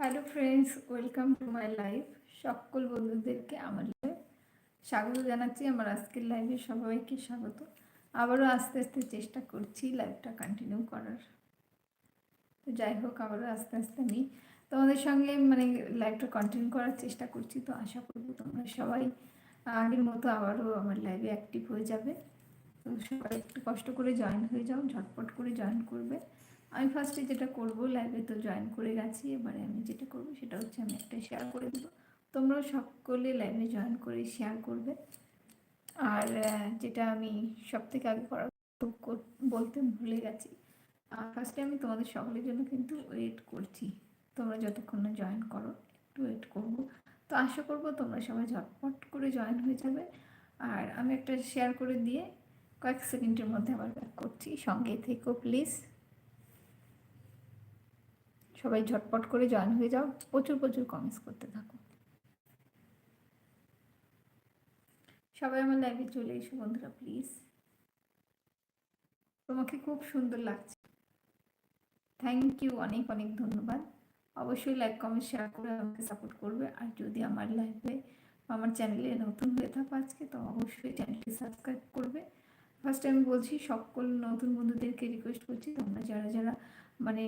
Hello friends welcome to my life সকল বন্ধুদেরকে আমার live স্বাগত জানাচ্ছি। আমার আজকের লাইভে সবাইকে স্বাগত। আবারও আস্তে আস্তে চেষ্টা করছি লাইভটা কন্টিনিউ করার। তো যাই হোক, আবারও আস্তে আস্তে আমি তোমাদের সঙ্গে মানে লাইভটা কন্টিনিউ করার চেষ্টা করছি। তো আশা করব তোমরা সবাই আগের মতো আবারও আমার লাইভে অ্যাক্টিভ হয়ে যাবে। তো সবাই একটু কষ্ট করে জয়েন হয়ে যাও, ঝটপট করে জয়েন করবে। আমি ফার্স্টে যেটা করব লাইভে তো জয়েন করে গেছি, এবারে আমি যেটা করব সেটা হচ্ছে আমি একটা শেয়ার করে দেবো। তোমরাও সকলে লাইভে জয়েন করে শেয়ার করবে। আর যেটা আমি সব থেকে আগে করা, বলতে ভুলে গেছি। ফার্স্টে আমি তোমাদের সকলের জন্য কিন্তু ওয়েট করছি। তোমরা যতক্ষণ না জয়েন করো, একটু ওয়েট করব। তো আশা করব তোমরা সবাই ঝটপট করে জয়েন হয়ে যাবে। আর আমি একটা শেয়ার করে দিয়ে কয়েক সেকেন্ডের মধ্যে আবার ব্যাক করছি। সঙ্গে থেকো প্লিজ সবাই ঝটপট করে জয়েন হয়ে যাও। প্রচুর প্রচুর কমেন্টস করতে থাকো। সবাই আমার লাইভে চলে এসো বন্ধুরা প্লিজ তোমাকে খুব সুন্দর লাগছে। থ্যাংক ইউ অনেক অনেক ধন্যবাদ। অবশ্যই লাইক কমেন্ট শেয়ার করে আমাকে সাপোর্ট করবে। আর যদি আমার লাইভে আমার চ্যানেলে নতুন হয়ে থাকো আজকে, তো অবশ্যই চ্যানেলটি সাবস্ক্রাইব করবে। ফার্স্ট আমি বলছি, সকল নতুন বন্ধুদেরকে রিকোয়েস্ট করছি, তোমরা যারা যারা মানে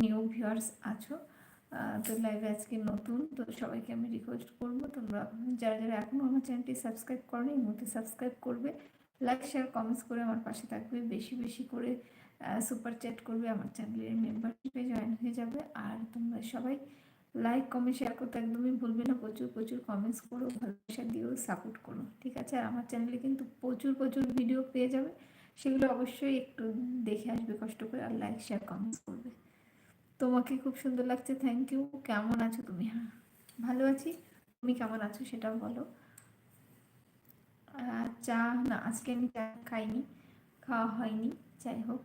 নিউ ভিউয়ার্স আছো। তো লাইভে আজকে নতুন, তো সবাইকে আমি রিকোয়েস্ট করব তোমরা যারা যারা এখনও আমার চ্যানেলটি সাবস্ক্রাইব করো এই মুহূর্তে সাবস্ক্রাইব করবে। লাইক শেয়ার কমেন্টস করে আমার পাশে থাকবে। বেশি বেশি করে সুপার চ্যাট করবে। আমার চ্যানেলের মেম্বারশিপে জয়েন হয়ে যাবে। আর তোমরা সবাই লাইক কমেন্ট শেয়ার করতে একদমই ভুলবে না। প্রচুর প্রচুর কমেন্টস করো ভালোবাসা দিও সাপোর্ট করো। ঠিক আছে? আর আমার চ্যানেলে কিন্তু প্রচুর প্রচুর ভিডিও পেয়ে যাবে। সেগুলো অবশ্যই একটু দেখে আসবে, কষ্ট করে আর লাইক শেয়ার কমেন্টস করবে। তোমাকে খুব সুন্দর লাগছে থ্যাংক ইউ কেমন আছো তুমি? হ্যাঁ ভালো আছি। তুমি কেমন আছো সেটাও বলো। চা, না, আজকে আমি চা খাইনি, খাওয়া হয়নি, যাই হোক।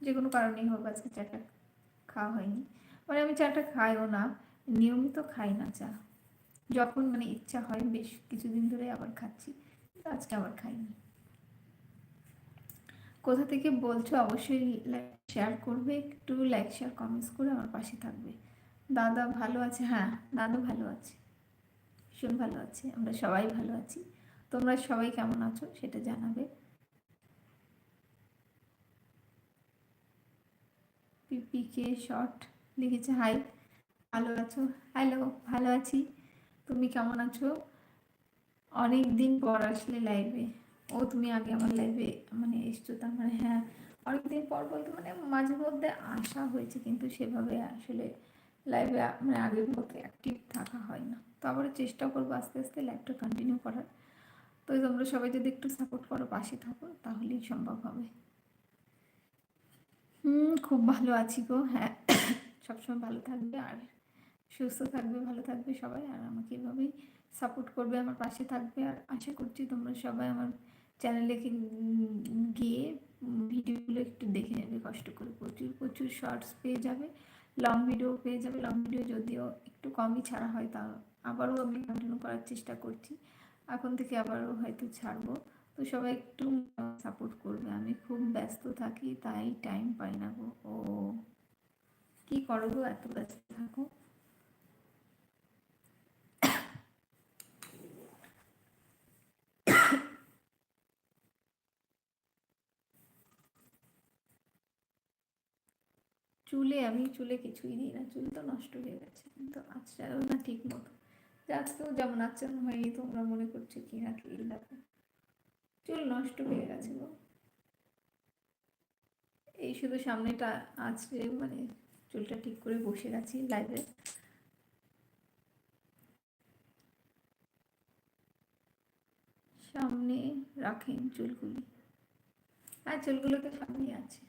যে কোনো কারণেই হোক, আজকে চাটা খাওয়া হয়নি। মানে আমি চাটা খাইও না, নিয়মিত খাই না চা। যখন মানে ইচ্ছা হয়, বেশ কিছুদিন ধরে আবার খাচ্ছি, আজকে আবার খাইনি। কোথা থেকে বলছো, অবশ্যই শেয়ার করবে, একটু লাইক শেয়ার কমেন্টস করে আমার পাশে থাকবে। দাদা ভালো আছে? হ্যাঁ দাদা ভালো আছে। ভীষণ ভালো আছে, আমরা সবাই ভালো আছি। তোমরা সবাই কেমন আছো সেটা জানাবে। পিপিকে শর্ট লিখেছে হাই ভালো আছো? হ্যালো ভালো আছি। তুমি কেমন আছো? অনেক দিন পর আসলে লাইভে ও তুমি আগে আমার লাইভে মানে এসছো, তার মানে হ্যাঁ। অনেকদিন পর বলতে মানে মাঝে মধ্যে আসা হয়েছে, কিন্তু সেভাবে আসলে লাইভে মানে আগের মতো অ্যাক্টিভ থাকা হয় না। তো আবার চেষ্টা করব আস্তে আস্তে লাইভটা কন্টিনিউ করার। তো তোমরা সবাই যদি একটু সাপোর্ট করো, পাশে থাকো, তাহলেই সম্ভব হবে। হুম, খুব ভালো আছি গো হ্যাঁ। সবসময় ভালো থাকবে আর সুস্থ থাকবে, ভালো থাকবে সবাই। আর আমাকে এভাবেই সাপোর্ট করবে, আমার পাশে থাকবে। আর আশা করছি তোমরা সবাই আমার চ্যানেলে গিয়ে ভিডিওগুলো একটু দেখে নেবে, কষ্ট করে। প্রচুর প্রচুর শর্টস পেয়ে যাবে লং ভিডিও পেয়ে যাবে। লং ভিডিও যদিও একটু কমই ছাড়া হয়, তা আবারও আমি কন্টিনিউ করার চেষ্টা করছি। এখন থেকে আবারও হয়তো ছাড়বো। তো সবাই একটু সাপোর্ট করবে। আমি খুব ব্যস্ত থাকি, তাই টাইম পাই না গো। ও, কি করো গো? এত ব্যস্ত থাকো। চুলে, আমি চুলে কিছুই দিই না। চুল তো নষ্ট হয়ে গেছে। তো আজকালও না ঠিক মতো। আজকেও যেমন আচরণ হয়নি, তোমরা মনে করছ কি না কি দেখো চুল নষ্ট হয়ে গেছে গো। এই শুধু সামনেটা আজকে মানে চুলটা ঠিক করে বসে গেছি লাইভে সামনে রাখেন চুলগুলি। হ্যাঁ চুলগুলো তো সামনে আছে।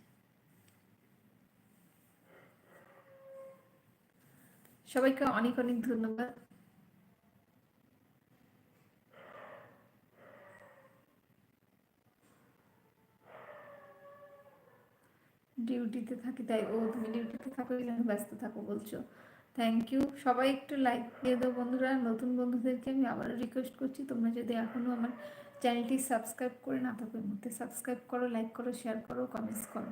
সবাইকে অনেক অনেক ধন্যবাদ। ডিউটিতে থাকি, তাই ও তুমি ডিউটিতে থাকো ব্যস্ত থাকো বলছো। থ্যাংক ইউ সবাই একটু লাইক দিয়ে দাও বন্ধুরা। নতুন বন্ধুদেরকে আমি আবারও রিকোয়েস্ট করছি, তোমরা যদি এখনও আমার চ্যানেলটি সাবস্ক্রাইব করে না থাকো এই মুহূর্তে সাবস্ক্রাইব করো লাইক করো শেয়ার করো কমেন্টস করো।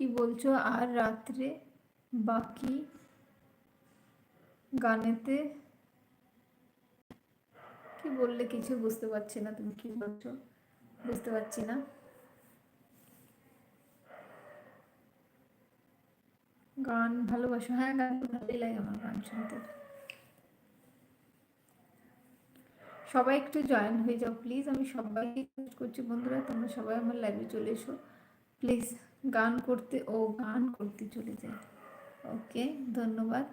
কি বলছো? আর রাত্রে বাকি গানেতে কি বললে কিছু বুঝতে পারছি না, তুমি কি বলছো? বুঝতে পারছি না। গান ভালোবাসো। হ্যাঁ গান ভালোই লাগে আমার গান শুনতে। সবাই একটু জয়েন হয়ে যাও প্লিজ আমি সবাইকে করছি বন্ধুরা, তোমরা সবাই আমার লাইভে চলে এসো। প্লিজ গান করতে, ও গান করতে চলে যাই ওকে, ধন্যবাদ।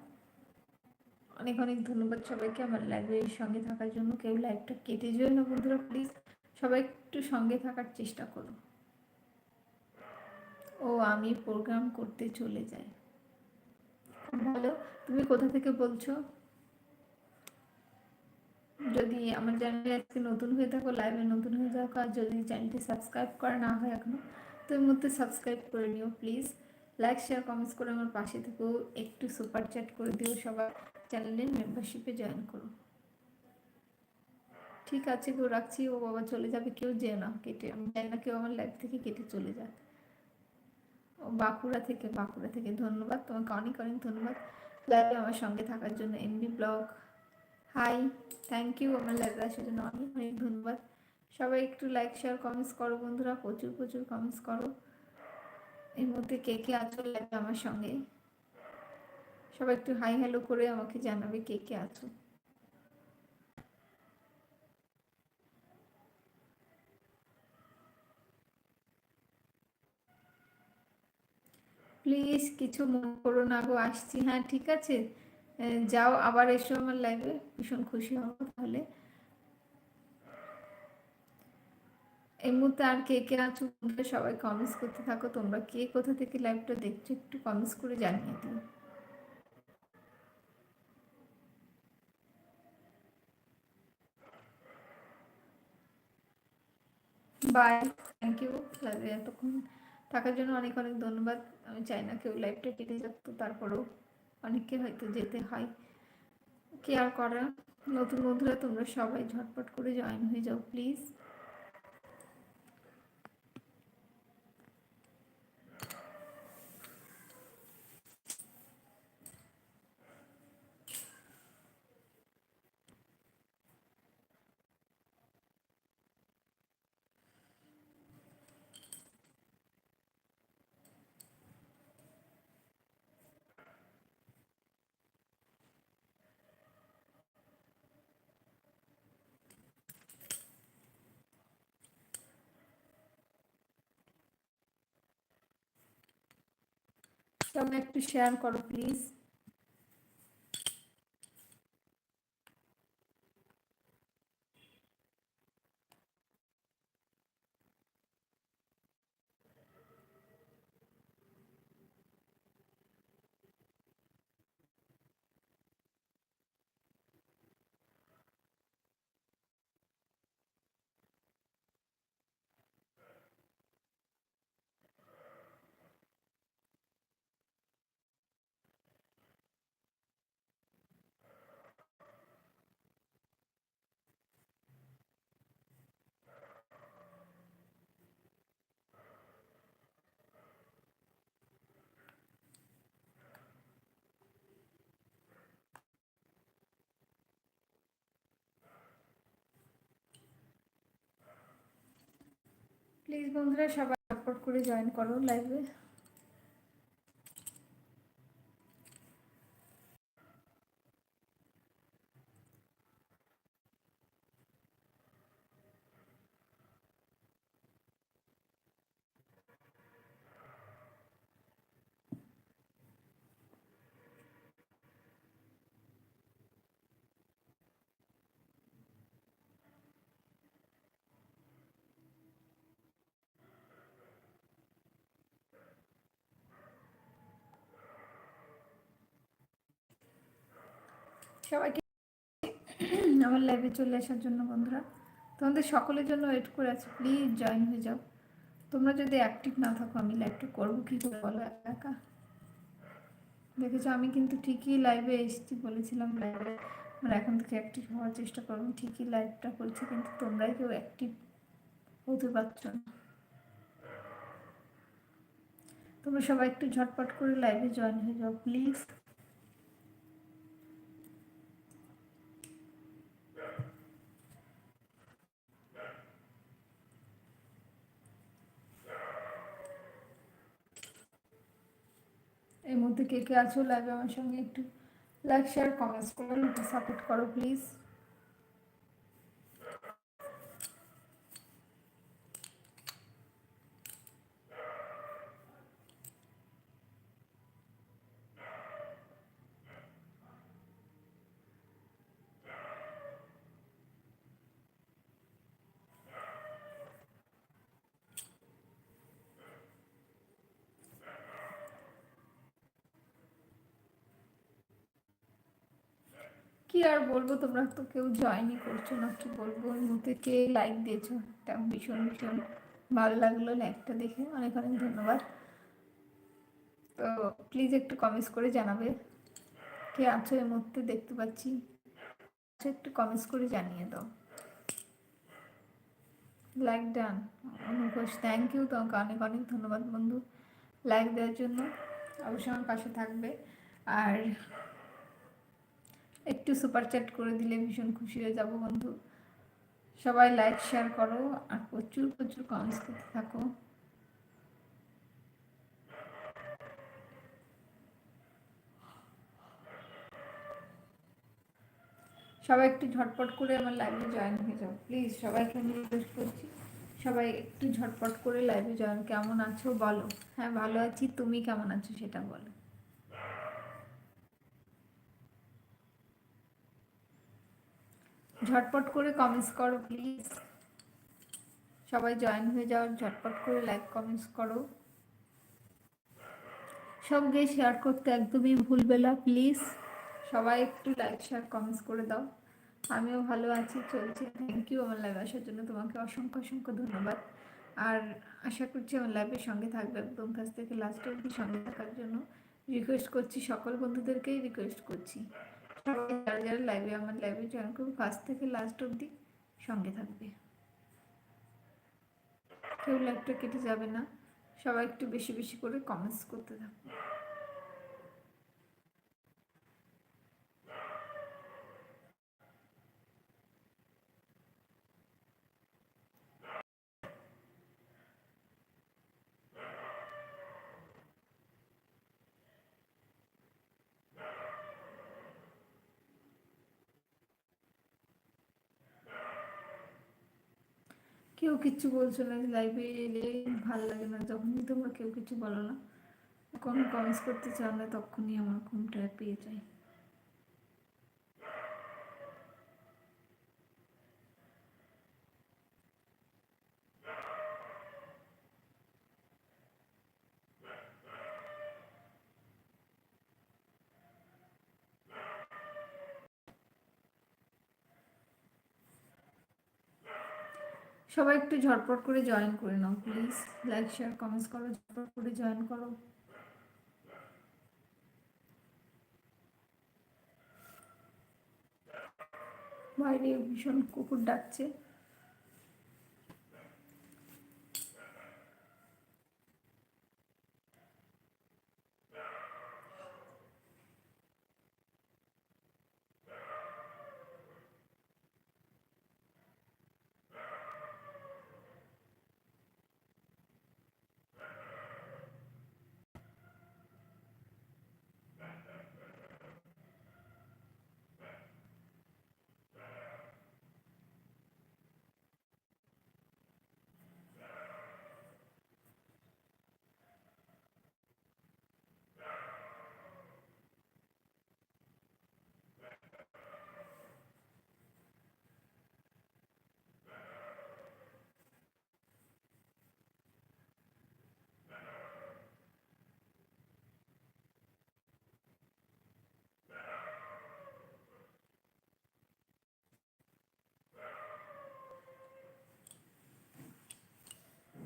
অনেক অনেক ধন্যবাদ সবাইকে আমার লাইভের সঙ্গে থাকার জন্য। কেউ লাইভটা কেটে যেও না বন্ধুরা প্লিজ সবাই একটু সঙ্গে থাকার চেষ্টা করো। ও, আমি প্রোগ্রাম করতে চলে যাই। ভালো। তুমি কোথা থেকে বলছো? যদি আমার চ্যানেলে আজকে নতুন হয়ে থাকো লাইভে নতুন হয়ে থাকো, আর যদি চ্যানেলটি সাবস্ক্রাইব করা না হয় এখনও তো মধ্যে সাবস্ক্রাইব করে নিও প্লিজ লাইক শেয়ার কমেন্টস করে আমার পাশে থেকেও একটু সুপার চ্যাট করে দিও, সবার চ্যানেলের মেম্বারশিপে জয়েন করো। ঠিক আছে গো, রাখছি। ও বাবা চলে যাবে, কেউ যেও না, কেটে আমি চাই না কেউ আমার লাইফ থেকে কেটে চলে যাক। ও বাঁকুড়া থেকে বাঁকুড়া থেকে ধন্যবাদ। তোমাকে অনেক অনেক ধন্যবাদ। লাইভে আমার সঙ্গে থাকার জন্য MB blog hi thank you আমার লাইভে আসার জন্য অনেক অনেক ধন্যবাদ। সবাই একটু লাইক শেয়ার কমেন্টস করো বন্ধুরা, প্রচুর প্রচুর কমেন্টস করো। এর মধ্যে কে কে আছো লাইভে আমার সঙ্গে? সবাই একটু হাই হ্যালো করে আমাকে জানাবে কে কে আছো। প্লিজ কিছু মনে করো না গো, আসছি। হ্যাঁ ঠিক আছে। যাও, আবার এসো আমার লাইভে ভীষণ খুশি হব তাহলে। এই মুহূর্তে আর কে কে আছো? সবাই কমেন্টস করতে থাকো। তোমরা কে কোথা থেকে লাইভটা দেখছ একটু কমেন্টস করে জানিয়ে দিও। বাই থ্যাংক ইউ লাইভে এতক্ষণ থাকার জন্য অনেক অনেক ধন্যবাদ। আমি চাই না কেউ লাইভটা কেটে যাক, তো তারপরেও অনেককে হয়তো যেতে হয়। কেয়ার করা। নতুন বন্ধুরা, তোমরা সবাই ঝটপট করে জয়েন হয়ে যাও প্লিজ সবাই একটু শেয়ার করো প্লিজ প্লিজ বন্ধুরা সবাই সাপোর্ট করে জয়েন করো লাইভে সবাইকে আমার লাইভে চলে আসার জন্য বন্ধুরা। তোমাদের সকলের জন্য ওয়েট করে আছি। প্লিজ জয়েন হয়ে যাও। তোমরা যদি অ্যাক্টিভ না থাকো, আমি লাইভটা করব কী করে বলো একা? দেখেছ, আমি কিন্তু ঠিকই লাইভে এসেছি বলেছিলাম লাইভে মানে এখন থেকে অ্যাক্টিভ হওয়ার চেষ্টা করব। ঠিকই লাইভটা করছি, কিন্তু তোমরাই কেউ অ্যাক্টিভ হতে পারছ না। তোমরা সবাই একটু ঝটপট করে লাইভে জয়েন হয়ে যাও প্লিজ এই মধ্যে কে কে আছো লাইভে আমার সঙ্গে একটু লাইক শেয়ার কমেন্টস করে সাপোর্ট করো প্লিজ কি আর বলব? তোমরা তো কেউ জয়েনই করছ না কি বলব? মধ্যে কে লাইক দিয়েছ? এটা ভীষণ ভীষণ ভালো লাগল লাইকটা দেখে। অনেক অনেক ধন্যবাদ। তো প্লিজ একটু কমেন্টস করে জানাবে। কে আছো এর মধ্যে দেখতে পাচ্ছি। আচ্ছা, একটু কমেন্টস করে জানিয়ে দাও। Like done Anughosh thank you তোমাকে অনেক অনেক ধন্যবাদ বন্ধু। লাইক দেওয়ার জন্য। অবশ্যই আমার পাশে থাকবে। আর একটু সুপার চ্যাট করে দিলে ভীষণ খুশি হয়ে যাব বন্ধু। সবাই লাইক শেয়ার করো আর প্রচুর প্রচুর কমেন্টস করতে থাকো। সবাই একটু ঝটপট করে আমার লাইভে জয়েন হয়ে যাও। প্লিজ সবাইকে আমি রিকোয়েস্ট করছি, সবাই একটু ঝটপট করে লাইভে জয়েন কেমন আছো বলো? হ্যাঁ ভালো আছি। তুমি কেমন আছো সেটা বলো। ঝটপট করে কমেন্টস করো প্লিজ সবাই জয়েন হয়ে যাও, ঝটপট করে লাইক কমেন্টস করো। সঙ্গে শেয়ার করতে একদমই ভুলবে না প্লিজ সবাই একটু লাইক শেয়ার কমেন্টস করে দাও। আমিও ভালো আছি, চলছে। থ্যাংক ইউ আমার লাইভ আসার জন্য। তোমাকে অসংখ্য অসংখ্য ধন্যবাদ। আর আশা করছি আমার লাইভের সঙ্গে থাকবে একদম কাছ থেকে লাস্ট অবধি সঙ্গে থাকার জন্য। রিকোয়েস্ট করছি সকল বন্ধুদেরকেই রিকোয়েস্ট করছি। যারা যারা লাইভে আমার লাইভে জয়েন করবে ফার্স্ট থেকে লাস্ট অবধি সঙ্গে থাকবে। কেউ লাইভটা কেটে যাবে না, সবাই একটু বেশি বেশি করে কমেন্টস করতে থাকবে কেউ কিচ্ছু বলছো না লাইভে এলে ভালো লাগে না, যখনই তোমরা কেউ কিছু বলো না, কোনো কমেন্টস করতে চাও না, তখনই আমার ঘুমটা পেয়ে যায়। সবাই একটু ঝটপট করে জয়েন করে নাও প্লিজ লাইক শেয়ার কমেন্টস করো, ঝটপট করে জয়েন করো। বাইরে ভীষণ কুকুর ডাকছে।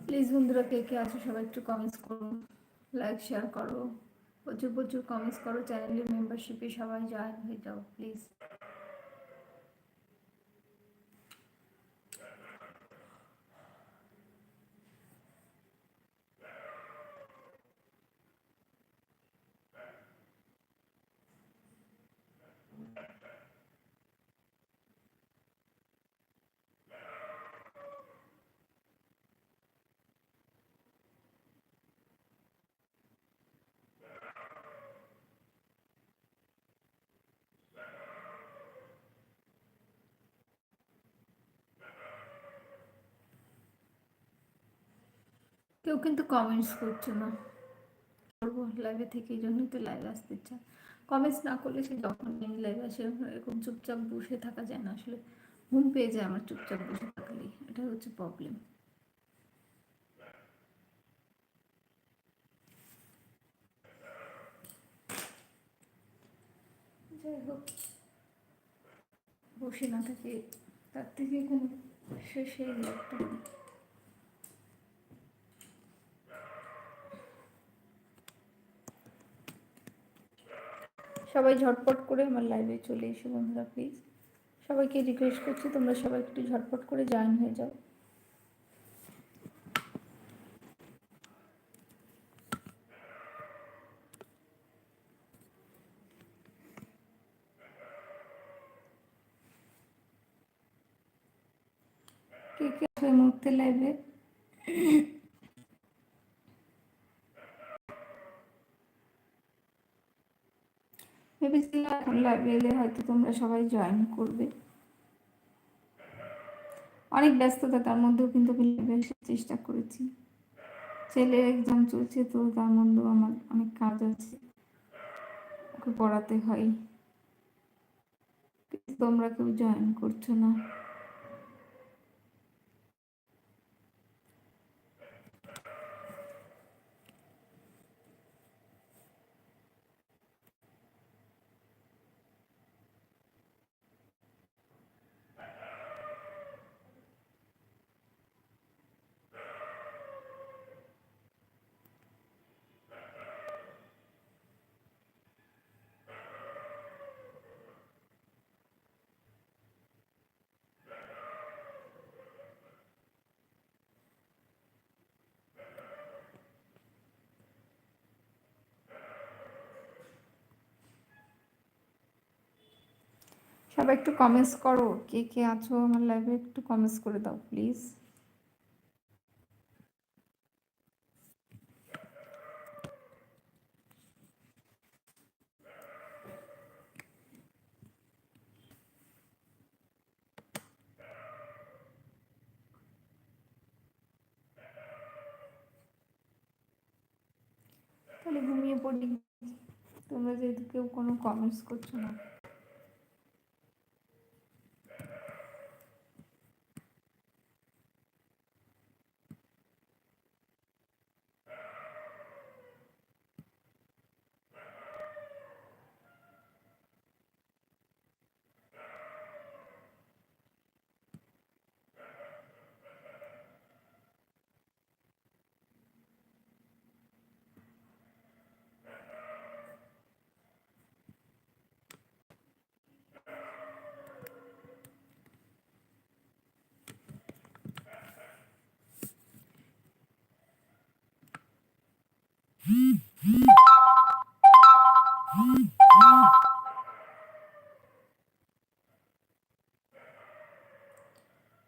প্লিজ বন্ধুরা, কে কে আছো সবাই একটু কমেন্টস করো লাইক শেয়ার করো। প্রচুর প্রচুর কমেন্টস করো। চ্যানেলের মেম্বারশিপে সবাই জয়েন হয়ে যাও প্লিজ কেউ কিন্তু কমেন্টস করছে না। করব লাইভে থেকে এই জন্যই তো লাইভ আসতে ইচ্ছা। কমেন্টস না করলে সে যখন আমি লাইভে আসে, এরকম চুপচাপ বসে থাকা যায় না আসলে। ঘুম পেয়ে যায় আমার চুপচাপ বসে থাকলেই এটা হচ্ছে প্রবলেম যাই হোক, বসে না থাকে, তার থেকে কোনো শেষে একটা সবাই ঝটপট করে আমার লাইভে চলে এসো বন্ধুরা প্লিজ সবাইকে রিকোয়েস্ট করছি, তোমরা সবাই একটু ঝটপট করে জয়েন হয়ে যাও। কে কে মুহূর্তে লাইভে ভেবেছিলাম এখন লাইভে এলে হয়তো তোমরা সবাই জয়েন করবে। অনেক ব্যস্ততা, তার মধ্যেও কিন্তু চেষ্টা করেছি। ছেলের এক্সাম চলছে, তো তার মধ্যেও আমার অনেক কাজ আছে। ওকে পড়াতে হয়। তোমরা কেউ জয়েন করছ না। সবাই একটু কমেন্টস করো, কে কে আছো আমার লাইভে একটু কমেন্টস করে দাও প্লিজ তাহলে ঘুমিয়ে পড়ি। তোমরা যেহেতু কেউ কোনো কমেন্টস করছ না।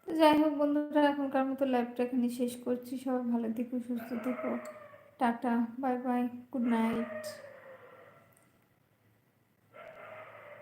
যাই হোক বন্ধুরা, এখনকার মতো লাইভটা এখানে শেষ করছি। সবাই ভালো থেকো, সুস্থ থেকো। Tata bye bye good night